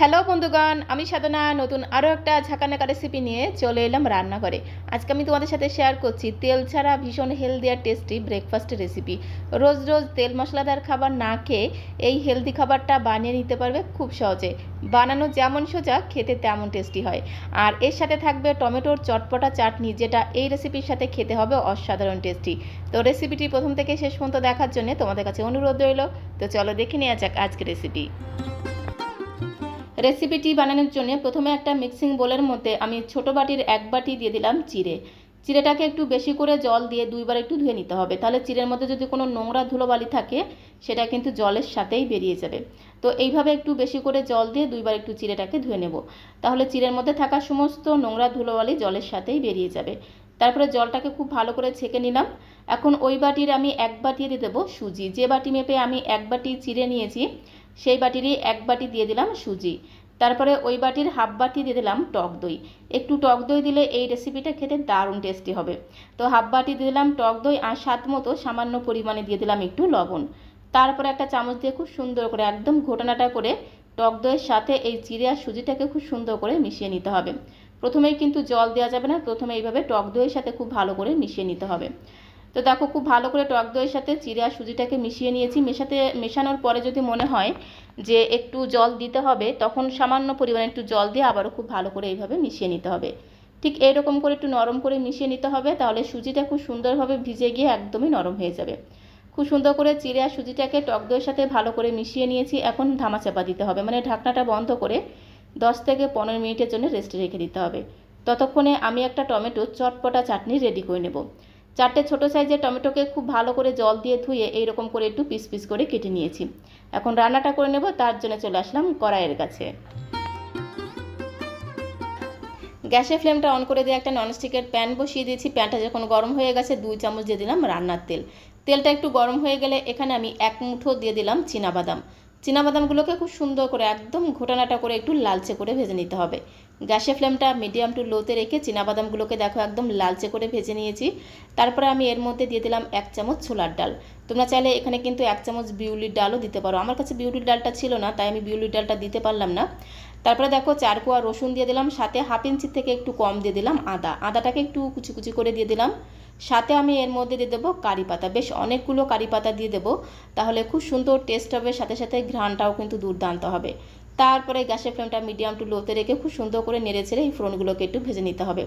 Hello বন্ধুগণ। আমি সাধনা। নতুন আরও একটা ঝাঁকানাকা রেসিপি নিয়ে চলে এলাম রান্নাঘরে। আজকে আমি তোমাদের সাথে শেয়ার করছি তেল ছাড়া ভীষণ হেলদি আর টেস্টি ব্রেকফাস্টের রেসিপি রোজ রোজ তেল মশলাদার খাবার না খেয়ে এই হেলদি খাবারটা বানিয়ে নিতে পারবে খুব সহজে। বানানো যেমন সোজা, খেতে তেমন টেস্টি হয়। আর এর সাথে থাকবে টমেটোর চটপটা চাটনি, যেটা এই রেসিপির সাথে খেতে হবে অসাধারণ টেস্টি তো রেসিপিটি প্রথম থেকে শেষ পর্যন্ত দেখার জন্য তোমাদের কাছে অনুরোধ রইল। তো চলো দেখে নেওয়া যাক আজকের রেসিপি রেসিপিটি বানানোর জন্য প্রথমে একটা মিক্সিং বোলের মধ্যে আমি ছোট বাটির এক বাটি দিয়ে দিলাম চিড়ে। চিড়েটাকে একটু বেশি করে জল দিয়ে দুইবার একটু ধুয়ে নিতে হবে। তাহলে চিড়ের মধ্যে যদি কোনো নোংরা ধুলোবালি থাকে, সেটা কিন্তু জলের সাথেই বেরিয়ে যাবে। তো এইভাবে একটু বেশি করে জল দিয়ে দুইবার একটু চিড়েটাকে ধুয়ে নেব। তাহলে চিড়ের মধ্যে থাকা সমস্ত নোংরা ধুলোবালি জলের সাথেই বেরিয়ে যাবে। তারপরে জলটাকে খুব ভালো করে ছেঁকে নিলাম। এখন ওই বাটির আমি এক বাটি দিয়ে দেবো সুজি। যে বাটি মেপে আমি এক বাটি চিড়ে নিয়েছি সেই বাটিরই এক বাটি দিয়ে দিলাম সুজি। তারপরে ওই বাটির হাফ বাটি দিয়ে দিলাম টক দই। একটু টক দই দিলে এই রেসিপিটা খেতে দারুণ টেস্টি হবে। তো হাফ বাটি দিয়ে দিলাম টক দই আর স্বাদ মতো সামান্য পরিমাণে দিয়ে দিলাম একটু লবণ। তারপরে একটা চামচ দিয়ে খুব সুন্দর করে একদম ঘটনাটা করে টক দইয়ের সাথে এই চিড়ে আর সুজিটাকে খুব সুন্দর করে মিশিয়ে নিতে হবে। প্রথমেই কিন্তু জল দেওয়া যাবে না, প্রথমে এইভাবে টক দইয়ের সাথে খুব ভালো করে মিশিয়ে নিতে হবে। তো দেখো, খুব ভালো করে টক দইয়ের সাথে চিড়ে আর সুজিটাকে মিশিয়ে নিয়েছি। মেশাতে, মেশানোর পরে যদি মনে হয় যে একটু জল দিতে হবে, তখন সামান্য পরিমাণে একটু জল দিয়ে আবারও খুব ভালো করে এইভাবে মিশিয়ে নিতে হবে। ঠিক এইরকম করে একটু নরম করে মিশিয়ে নিতে হবে, তাহলে সুজিটা খুব সুন্দরভাবে ভিজে গিয়ে একদমই নরম হয়ে যাবে। খুব সুন্দর করে চিড়ে আর সুজিটাকে টক দইয়ের সাথে ভালো করে মিশিয়ে নিয়েছি, এখন ধামা চাপা দিতে হবে। মানে ঢাকনাটা বন্ধ করে দশ থেকে পনেরো মিনিটের জন্য রেস্টে রেখে দিতে হবে। ততক্ষণে আমি একটা টমেটো চটপটা চাটনি রেডি করে নেব। চারটে ছোটো সাইজের টমেটোকে খুব ভালো করে জল দিয়ে ধুয়ে এইরকম করে একটু পিস পিস করে কেটে নিয়েছি। এখন রান্নাটা করে নেব, তার জন্য চলে আসলাম কড়াইয়ের কাছে। গ্যাসের ফ্লেমটা অন করে দিয়ে একটা ননস্টিকের প্যান বসিয়ে দিয়েছি। প্যানটা যখন গরম হয়ে গেছে, দুই চামচ দিয়ে দিলাম রান্নার তেল। তেলটা একটু গরম হয়ে গেলে এখানে আমি এক মুঠো দিয়ে দিলাম বাদাম বাদামগুলোকে খুব সুন্দর করে একদম ঘোটানাটা করে একটু লালচে করে ভেজে নিতে হবে। গ্যাসের ফ্লেমটা মিডিয়াম টু লোতে রেখে বাদামগুলোকে দেখো একদম লালচে করে ভেজে নিয়েছি। তারপরে আমি এর মধ্যে দিয়ে দিলাম এক চামচ ছোলার ডাল। তোমরা চাইলে এখানে কিন্তু এক চামচ বিউলির ডালও দিতে পারো। আমার কাছে বিউলির ডালটা ছিল না, তাই আমি বিউলির ডালটা দিতে পারলাম না। তারপরে দেখো চার কোয়া রসুন দিয়ে দিলাম, সাথে হাফ ইঞ্চির থেকে একটু কম দিয়ে দিলাম আদা। আদাটাকে একটু কুচি কুচি করে দিয়ে দিলাম। সাথে আমি এর মধ্যে দিয়ে দেবো কারি পাতা। বেশ অনেকগুলো কারি পাতা দিয়ে দেবো, তাহলে খুব সুন্দর টেস্ট হবে, সাথে সাথে ঘ্রাণটাও কিন্তু দুর্দান্ত হবে। তারপরে গ্যাসের ফ্লেমটা মিডিয়াম টু লোতে রেখে খুব সুন্দর করে নেড়ে ছেড়ে এই ফোড়নগুলোকে একটু ভেজে নিতে হবে।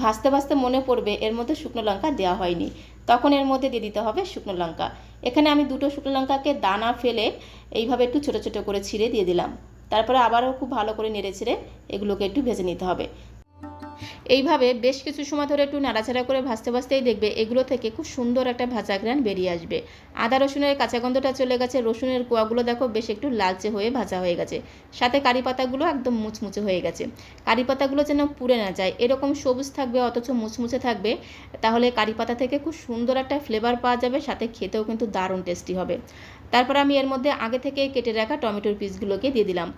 ভাজতে ভাজতে মনে পড়বে এর মধ্যে শুকনো লঙ্কা দেওয়া হয়নি। তখন এর মধ্যে দিয়ে দিতে হবে শুকনো লঙ্কা। এখানে আমি দুটো শুকনো লঙ্কাকে দানা ফেলে এইভাবে একটু ছোটো ছোটো করে ছিঁড়ে দিয়ে দিলাম। তারপরে আবারও খুব ভালো করে নেড়ে ছেড়ে এগুলোকে একটু ভেজে নিতে হবে। এইভাবে বেশ কিছু সময় ধরে একটু নাড়াচাড়া করে ভাজতে ভাজতেই দেখবে এগুলো থেকে খুব সুন্দর একটা ভাজা গ্রান বেরিয়ে আসবে। আদা, রসুনের কাঁচা গন্ধটা চলে গেছে। রসুনের কোয়াগুলো দেখো বেশ একটু লালচে হয়ে ভাজা হয়ে গেছে। সাথে কারি পাতাগুলো একদম মুচমুচে হয়ে গেছে। কারি পাতাগুলো যেন পুড়ে না যায়। এরকম সবুজ থাকবে, অথচ মুচমুচে থাকবে। তাহলে কারি পাতা থেকে খুব সুন্দর একটা ফ্লেভার পাওয়া যাবে। সাথে খেতেও কিন্তু দারুণ টেস্টি হবে। তারপর আমি এর মধ্যে আগে থেকে কেটে রাখা টমেটোর পিসগুলোকে দিয়ে দিলাম।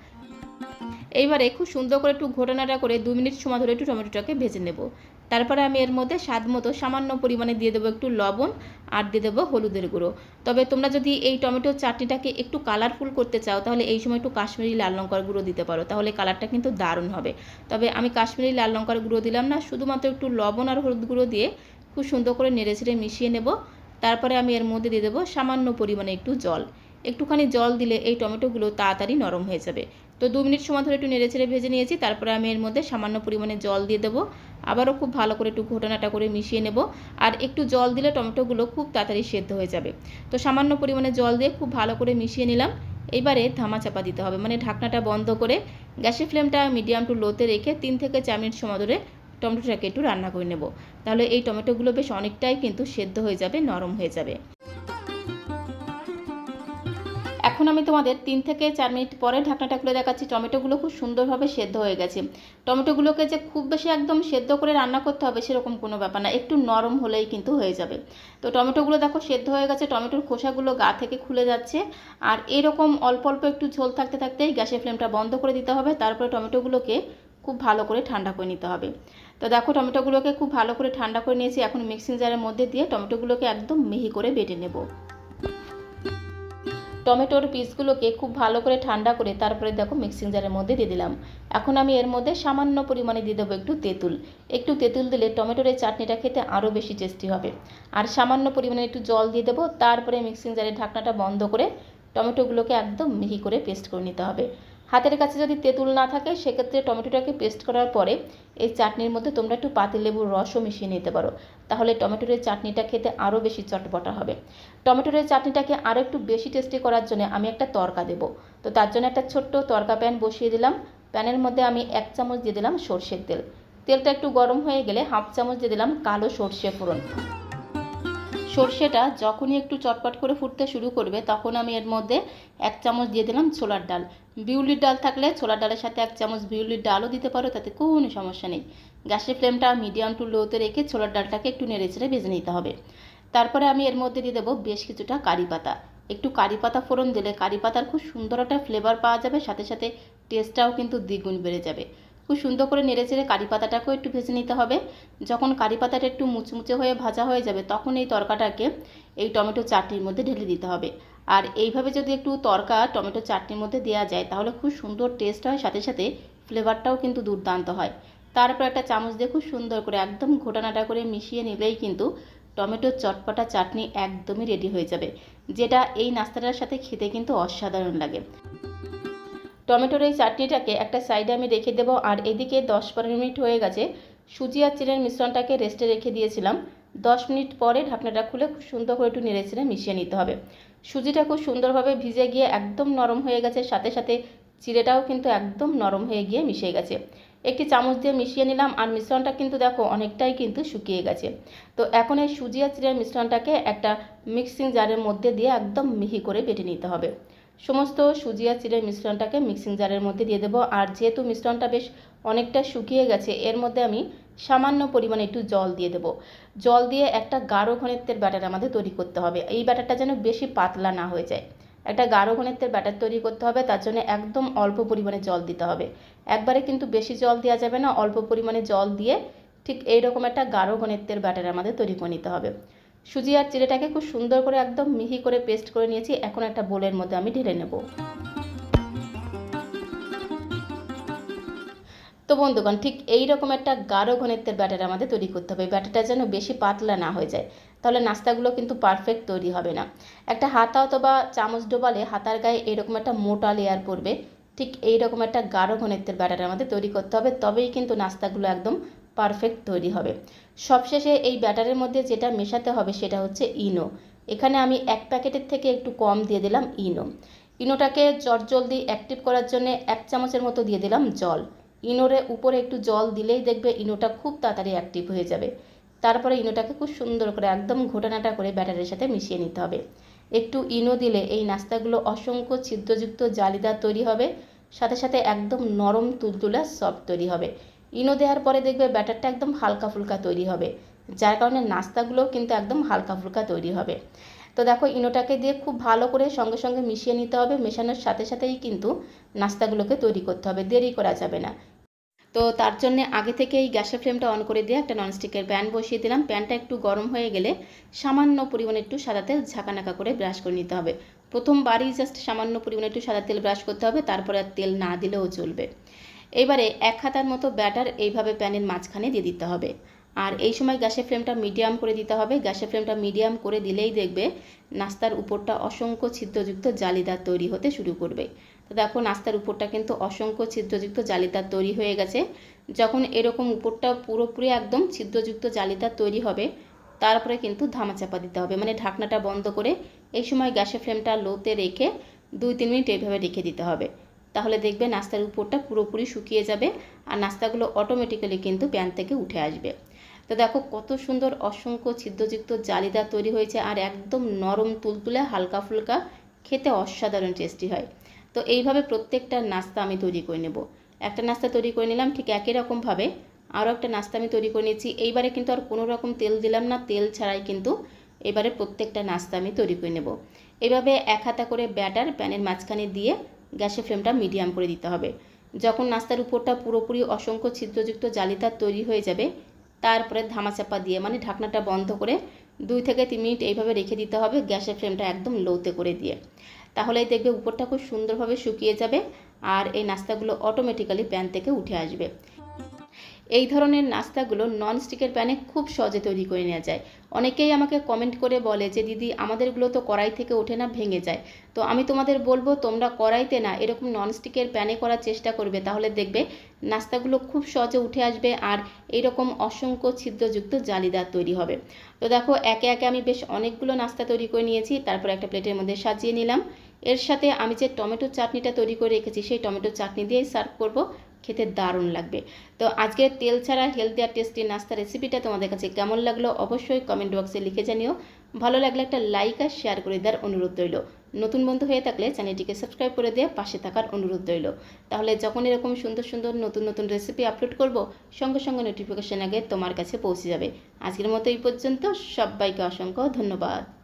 এইবারে খুব সুন্দর করে একটু ঘটনাটা করে দু মিনিট সময় ধরে একটু টমেটোটাকে ভেজে নেব। তারপরে আমি এর মধ্যে স্বাদ মতো সামান্য পরিমাণে দিয়ে দেবো একটু লবণ আর দিয়ে দেবো হলুদের গুঁড়ো। তবে তোমরা যদি এই টমেটো চাটনিটাকে একটু কালারফুল করতে চাও, তাহলে এই সময় একটু কাশ্মীরি লাল লঙ্কার গুঁড়ো দিতে পারো। তাহলে কালারটা কিন্তু দারুণ হবে। তবে আমি কাশ্মীরি লাল লঙ্কার গুঁড়ো দিলাম না, শুধুমাত্র একটু লবণ আর হলুদ গুঁড়ো দিয়ে খুব সুন্দর করে নেড়ে ছেড়ে মিশিয়ে নেব। তারপরে আমি এর মধ্যে দিয়ে দেবো সামান্য পরিমাণে একটু জল। একটুখানি জল দিলে এই টমেটোগুলো তাড়াতাড়ি নরম হয়ে যাবে। তো দু মিনিট সময় ধরে একটু নেড়ে ছেড়ে ভেজে নিয়েছি, তারপরে আমি এর মধ্যে সামান্য পরিমাণে জল দিয়ে দেবো। আবারও খুব ভালো করে একটু ঘটনাটা করে মিশিয়ে নেব। আর একটু জল দিলে টমেটোগুলো খুব তাড়াতাড়ি সেদ্ধ হয়ে যাবে। তো সামান্য পরিমাণে জল দিয়ে খুব ভালো করে মিশিয়ে নিলাম। এবারে ধামা চাপা দিতে হবে মানে ঢাকনাটা বন্ধ করে গ্যাসের ফ্লেমটা মিডিয়াম টু লোতে রেখে তিন থেকে চার মিনিট সময় ধরে টমেটোটাকে একটু রান্না করে নেব। তাহলে এই টমেটোগুলো বেশ অনেকটাই কিন্তু সেদ্ধ হয়ে যাবে, নরম হয়ে যাবে। এখন আমি তোমাদের তিন থেকে চার মিনিট পরে ঢাকনাটা খুলে দেখাচ্ছি। টমেটোগুলো খুব সুন্দরভাবে সেদ্ধ হয়ে গেছে। টমেটোগুলোকে যে খুব বেশি একদম সেদ্ধ করে রান্না করতে হবে সেরকম কোনো ব্যাপার না, একটু নরম হলেই কিন্তু হয়ে যাবে। তো টমেটোগুলো দেখো সেদ্ধ হয়ে গেছে, টমেটোর খোসাগুলো গা থেকে খুলে যাচ্ছে। আর এরকম অল্প অল্প একটু ঝোল থাকতে থাকতেই গ্যাসের ফ্লেমটা বন্ধ করে দিতে হবে, তারপরে টমেটোগুলোকে খুব ভালো করে ঠান্ডা করে নিতে হবে। তো দেখো টমেটোগুলোকে খুব ভালো করে ঠান্ডা করে নিয়েছি, এখন মিক্সিং জারের মধ্যে দিয়ে টমেটোগুলোকে একদম মিহি করে বেটে নেব। টমেটোর পিসগুলোকে খুব ভালো করে ঠান্ডা করে তারপরে দেখো মিক্সিং জারের মধ্যে দিয়ে দিলাম। এখন আমি এর মধ্যে সামান্য পরিমাণে দিয়ে দেবো একটু তেঁতুল। একটু তেঁতুল দিলে টমেটোর এই চাটনিটা খেতে আরও বেশি টেস্টি হবে। আর সামান্য পরিমাণে একটু জল দিয়ে দেবো, তারপরে মিক্সিং জারের ঢাকনাটা বন্ধ করে টমেটোগুলোকে একদম মিহি করে পেস্ট করে নিতে হবে। হাতের কাছে যদি তেঁতুল না থাকে, সেক্ষেত্রে টমেটোটাকে পেস্ট করার পরে এই চাটনির মধ্যে তোমরা একটু পাতিলেবুর রসও মিশিয়ে নিতে পারো। তাহলে টমেটোর চাটনিটা খেতে আরও বেশি চটপটা হবে। টমেটোর চাটনিটাকে আরও একটু বেশি টেস্টি করার জন্য আমি একটা তরকা দেবো। তো তার জন্য একটা ছোট্ট তরকা প্যান বসিয়ে দিলাম। প্যানের মধ্যে আমি এক চামচ দিয়ে দিলাম সর্ষের তেল। তেলটা একটু গরম হয়ে গেলে হাফ চামচ দিয়ে দিলাম কালো সর্ষে ফোড়ন। সর্ষেটা যখনই একটু চটপট করে ফুটতে শুরু করবে, তখন আমি এর মধ্যে এক চামচ দিয়ে দিলাম ছোলার ডাল। বিউলির ডাল থাকলে ছোলার ডালের সাথে এক চামচ বিউলির ডালও দিতে পারো, তাতে কোনো সমস্যা নেই। গ্যাসের ফ্লেমটা মিডিয়াম টু লোতে রেখে ছোলার ডালটাকে একটু নেড়ে চেড়ে ভেজে নিতে হবে। তারপরে আমি এর মধ্যে দিয়ে দেবো বেশ কিছুটা কারি পাতা। একটু কারি পাতা ফোড়ন দিলে কারি পাতার খুব সুন্দর একটা ফ্লেভার পাওয়া যাবে, সাথে সাথে টেস্টটাও কিন্তু দ্বিগুণ বেড়ে যাবে। খুব সুন্দর করে নেড়ে চেড়ে কারি পাতাটাকেও একটু ভেজে নিতে হবে। যখন কারি পাতাটা একটু মুচমুচে হয়ে ভাজা হয়ে যাবে, তখন এই তরকাটাকে এই টমেটো চাটনির মধ্যে ঢেলে দিতে হবে। আর এইভাবে যদি একটু তরকা টমেটো চাটনির মধ্যে দেওয়া যায়, তাহলে খুব সুন্দর টেস্ট হয়, সাথে সাথে ফ্লেভারটাও কিন্তু দুর্দান্ত হয়। তারপর একটা চামচ দিয়ে খুব সুন্দর করে একদম ঘোটানাটা করে মিশিয়ে নিলেই কিন্তু টমেটোর চটপটা চাটনি একদমই রেডি হয়ে যাবে, যেটা এই নাস্তাটার সাথে খেতে কিন্তু অসাধারণ লাগে। টমেটোর এই চাটনিটাকে একটা সাইডে আমি রেখে দেবো আর এদিকে দশ পনেরো মিনিট হয়ে গেছে। সুজি আর চিনের মিশ্রণটাকে রেস্টে রেখে দিয়েছিলাম। দশ মিনিট পরে ঢাকনাটা খুলে খুব সুন্দর করে একটু নেড়ে চেড়ে মিশিয়ে নিতে হবে। সুজিটা খুব সুন্দরভাবে ভিজে গিয়ে একদম নরম হয়ে গেছে, সাথে সাথে চিড়েটাও কিন্তু একদম নরম হয়ে গিয়ে মিশে গেছে। একটি চামচ দিয়ে মিশিয়ে নিলাম আর মিশ্রণটা কিন্তু দেখো অনেকটাই কিন্তু শুকিয়ে গেছে। তো এখন এই সুজি আর চিড়ের মিশ্রণটাকে একটা মিক্সিং জারের মধ্যে দিয়ে একদম মিহি করে বেটে নিতে হবে। সমস্ত সুজি আর চিড়ের মিশ্রণটাকে মিক্সিং জারের মধ্যে দিয়ে দেবো। আর যেহেতু মিশ্রণটা বেশ অনেকটা শুকিয়ে গেছে, এর মধ্যে আমি সামান্য পরিমাণে একটু জল দিয়ে দেবো। জল দিয়ে একটা গাঢ় ঘনত্বের ব্যাটার আমাদের তৈরি করতে হবে। এই ব্যাটারটা যেন বেশি পাতলা না হয়ে যায়। একটা গাঢ় ঘনত্বের ব্যাটার তৈরি করতে হবে, তার জন্য একদম অল্প পরিমাণে জল দিতে হবে। একবারে কিন্তু বেশি জল দেওয়া যাবে না, অল্প পরিমাণে জল দিয়ে ঠিক এইরকম একটা গাঢ় ঘনত্বের ব্যাটার আমাদের তৈরি করে নিতে হবে। সুজি আর চিড়েটাকে খুব সুন্দর করে একদম মিহি করে পেস্ট করে নিয়েছি। এখন একটা বোলের মধ্যে আমি ঢেলে নেব। তো বন্ধুগণ, ঠিক এই রকম একটা গাঢ় ঘনত্বের ব্যাটার আমাদের তৈরি করতে হবে। ব্যাটারটা যেন বেশি পাতলা না হয়ে যায়, তাহলে নাস্তাগুলো কিন্তু পারফেক্ট তৈরি হবে না। একটা হাতা অথবা চামচ ডোবালে হাতার গায়ে এরকম একটা মোটা লেয়ার পড়বে। ঠিক এই রকম একটা গাঢ় ঘনত্বের ব্যাটার আমাদের তৈরি করতে হবে। তবেই কিন্তু নাস্তাগুলো একদম পারফেক্ট তৈরি হবে। সবশেষে এই ব্যাটারের মধ্যে যেটা মেশাতে হবে সেটা হচ্ছে ইনো। এখানে আমি এক প্যাকেটের থেকে একটু কম দিয়ে দিলাম ইনো। ইনোটাকে জলদি অ্যাক্টিভ করার জন্য এক চামচের মতো দিয়ে দিলাম জল। ইনোরে উপরে একটু জল দিলেই দেখবে ইনোটা খুব তাড়াতাড়ি অ্যাক্টিভ হয়ে যাবে। তারপরে ইনোটাকে খুব সুন্দর করে একদম ঘোটানাটা করে ব্যাটারের সাথে মিশিয়ে নিতে হবে। একটু ইনো দিলে এই নাস্তাগুলো অসংখ্য ছিদ্রযুক্ত জালিদার তৈরি হবে। সাথে সাথে একদম নরম তুলতুলা সফট তৈরি হবে। ইনো দেওয়ার পরে দেখবে ব্যাটারটা একদম হালকা ফুলকা তৈরি হবে। যার কারণে নাস্তাগুলোও কিন্তু একদম হালকা ফুলকা তৈরি হবে। তো দেখো, ইনোটাকে দিয়ে খুব ভালো করে সঙ্গে সঙ্গে মিশিয়ে নিতে হবে। মেশানোর সাথে সাথেই কিন্তু নাস্তাগুলোকে তৈরি করতে হবে। দেরি করা যাবে না। তো তার জন্য আগে থেকেই গ্যাসের ফ্লেমটা অন করে দিয়ে একটা ননস্টিকের প্যান বসিয়ে দিলাম। প্যানটা একটু গরম হয়ে গেলে সামান্য পরিমাণে একটু সাদা তেল ঝাঁকানাকা করে ব্রাশ করে নিতে হবে। প্রথমবারই জাস্ট সামান্য পরিমাণে একটু সাদা তেল ব্রাশ করতে হবে, তারপরে আর তেল না দিলেও চলবে। এবারে এক হাতার মতো ব্যাটার এইভাবে প্যানের মাঝখানে দিয়ে দিতে হবে। আর এই সময় গ্যাসের ফ্লেমটা মিডিয়াম করে দিতে হবে। গ্যাসের ফ্লেমটা মিডিয়াম করে দিলেই দেখবে নাস্তার উপরটা অসংখ্য ছিদ্রযুক্ত জালিদার তৈরি হতে শুরু করবে। তো দেখো নাস্তার উপরটা কিন্তু অসংখ্য ছিদ্রযুক্ত জালিদার তৈরি হয়ে গেছে। যখন এরকম উপরটা পুরোপুরি একদম ছিদ্রযুক্ত জালিদার তৈরি হবে, তারপরে কিন্তু ধামাচাপা দিতে হবে। মানে ঢাকনাটা বন্ধ করে এই সময় গ্যাসের ফ্লেমটা লোতে রেখে দুই, তিন মিনিট এইভাবে রেখে দিতে হবে। তাহলে দেখবে নাস্তার উপরটা পুরোপুরি শুকিয়ে যাবে আর নাস্তাগুলো অটোমেটিক্যালি কিন্তু প্যান থেকে উঠে আসবে। তো দেখো কত সুন্দর অসংখ্য ছিদ্রযুক্ত জালিদার তৈরি হয়েছে আর একদম নরম তুলতুলে হালকা ফুলকা, খেতে অসাধারণ টেস্টি হয়। তো এইভাবে প্রত্যেকটা নাস্তা আমি তৈরি করে নেব। একটা নাস্তা তৈরি করে নিলাম ঠিক একই রকমভাবে আরও একটা নাস্তা আমি তৈরি করে নিয়েছি এইবারে কিন্তু আর কোনো রকম তেল দিলাম না, তেল ছাড়াই কিন্তু এবারে প্রত্যেকটা নাস্তা আমি তৈরি করে নেব। এভাবে এক হাতা করে ব্যাটার প্যানের মাঝখানে দিয়ে গ্যাসের ফ্লেমটা মিডিয়াম করে দিতে হবে। যখন নাস্তার উপরটা পুরোপুরি অসংখ্য ছিদ্রযুক্ত জালিতা তৈরি হয়ে যাবে, তারপরে ধামাচাপা দিয়ে মানে ঢাকনাটা বন্ধ করে দুই থেকে তিন মিনিট এইভাবে রেখে দিতে হবে গ্যাসের ফ্লেমটা একদম লোতে করে দিয়ে। তাহলেই দেখবে উপরটা খুব সুন্দরভাবে শুকিয়ে যাবে আর এই নাস্তাগুলো অটোমেটিক্যালি প্যান থেকে উঠে আসবে। এই ধরনের নাস্তাগুলো ননস্টিকের প্যানে খুব সহজে তৈরি করে নেওয়া যায়। অনেকেই আমাকে কমেন্ট করে বলে যে, দিদি, আমাদেরগুলো তো কড়াই থেকে ওঠে না, ভেঙে যায়। তো আমি তোমাদের বলব, তোমরা কড়াইতে না এরকম ননস্টিকের প্যানে করার চেষ্টা করবে, তাহলে দেখবে নাস্তাগুলো খুব সহজে উঠে আসবে আর এইরকম অসংখ্য ছিদ্রযুক্ত জালিদার তৈরি হবে। তো দেখো, একে একে আমি বেশ অনেকগুলো নাস্তা তৈরি করে নিয়েছি, তারপর একটা প্লেটের মধ্যে সাজিয়ে নিলাম। এর সাথে আমি যে টমেটো চাটনিটা তৈরি করে রেখেছি, সেই টমেটো চাটনি দিয়েই সার্ভ করব। খেতে দারুণ লাগবে। তো আজকের তেল ছাড়া হেলদি আর টেস্টি নাস্তা রেসিপিটা তোমাদের কাছে কেমন লাগল অবশ্যই কমেন্ট বক্সে লিখে জানিও। ভালো লাগলে একটা লাইক আর শেয়ার করে দেওয়ার অনুরোধ রইল। নতুন বন্ধু হয়ে থাকলে চ্যানেলটিকে সাবস্ক্রাইব করে দিয়ে পাশে থাকার অনুরোধ রইল। তাহলে যখন এরকম সুন্দর সুন্দর নতুন নতুন রেসিপি আপলোড করব, সঙ্গে সঙ্গে নোটিফিকেশান আগে তোমার কাছে পৌঁছে যাবে। আজকের মতো এই পর্যন্ত, সবাইকে অসংখ্য ধন্যবাদ।